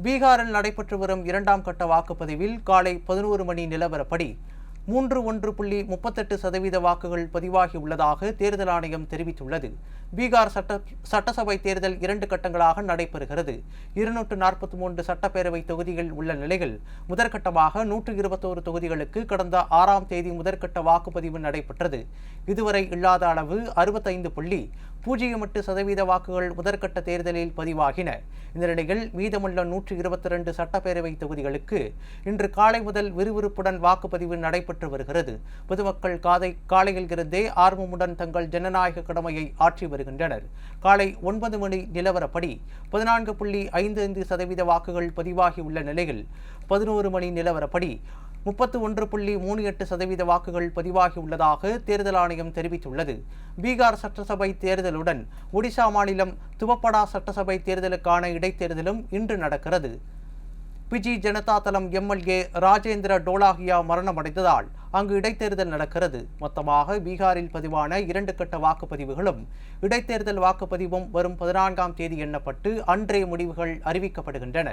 பீகாரில் நடைபெற்று வரும் இரண்டாம் கட்ட வாக்குப்பதிவில் காலை பதினோரு மணி நிலவரப்படி மூன்று ஒன்று புள்ளி முப்பத்தெட்டு சதவீத வாக்குகள் பதிவாகியுள்ளதாக தேர்தல் ஆணையம் தெரிவித்துள்ளது. பீகார் சட்ட சட்டசபை தேர்தல் இரண்டு கட்டங்களாக நடைபெறுகிறது. இருநூற்று நாற்பத்தி மூன்று சட்டப்பேரவை தொகுதிகள் உள்ள நிலையில் முதற்கட்டமாக நூற்று இருபத்தோரு தொகுதிகளுக்கு கடந்த ஆறாம் தேதி முதற்கட்ட வாக்குப்பதிவு நடைபெற்றது. இதுவரை இல்லாத அளவு அறுபத்தைந்து புள்ளி பூஜ்ஜியம் எட்டு சதவீத வாக்குகள் முதற்கட்ட தேர்தலில் பதிவாகின. இந்த நிலையில் மீதமுள்ள நூற்றி இருபத்தி ரெண்டு சட்டப்பேரவை தொகுதிகளுக்கு இன்று காலை முதல் விறுவிறுப்புடன் வாக்குப்பதிவு நடைபெற்று வருகிறது. பொதுமக்கள் காதை காலையில் இருந்தே ஆர்வமுடன் தங்கள் ஜனநாயக கடமையை ஆற்றி வருகின்றனர். காலை ஒன்பது மணி நிலவரப்படி பதினான்கு புள்ளி ஐந்து ஐந்து சதவீத வாக்குகள் பதிவாகியுள்ள நிலையில் பதினோரு மணி நிலவரப்படி முப்பத்து ஒன்று புள்ளி மூணு எட்டு சதவீத வாக்குகள் பதிவாகியுள்ளதாக தேர்தல் ஆணையம் தெரிவித்துள்ளது. பீகார் சட்டசபை தேர்தலுடன் ஒடிசா மாநிலம் துவப்படா சட்டசபை தேர்தலுக்கான இடைத்தேர்தலும் இன்று நடக்கிறது. பிஜி ஜனதா தளம் எம்எல்ஏ ராஜேந்திர டோலாகியா மரணமடைந்ததால் அங்கு இடைத்தேர்தல் நடக்கிறது. மொத்தமாக பீகாரில் பதிவான இரண்டு கட்ட வாக்குப்பதிவுகளும் இடைத்தேர்தல் வாக்குப்பதிவும் வரும் பதினான்காம் தேதி எண்ணப்பட்டு அன்றைய முடிவுகள் அறிவிக்கப்படுகின்றன.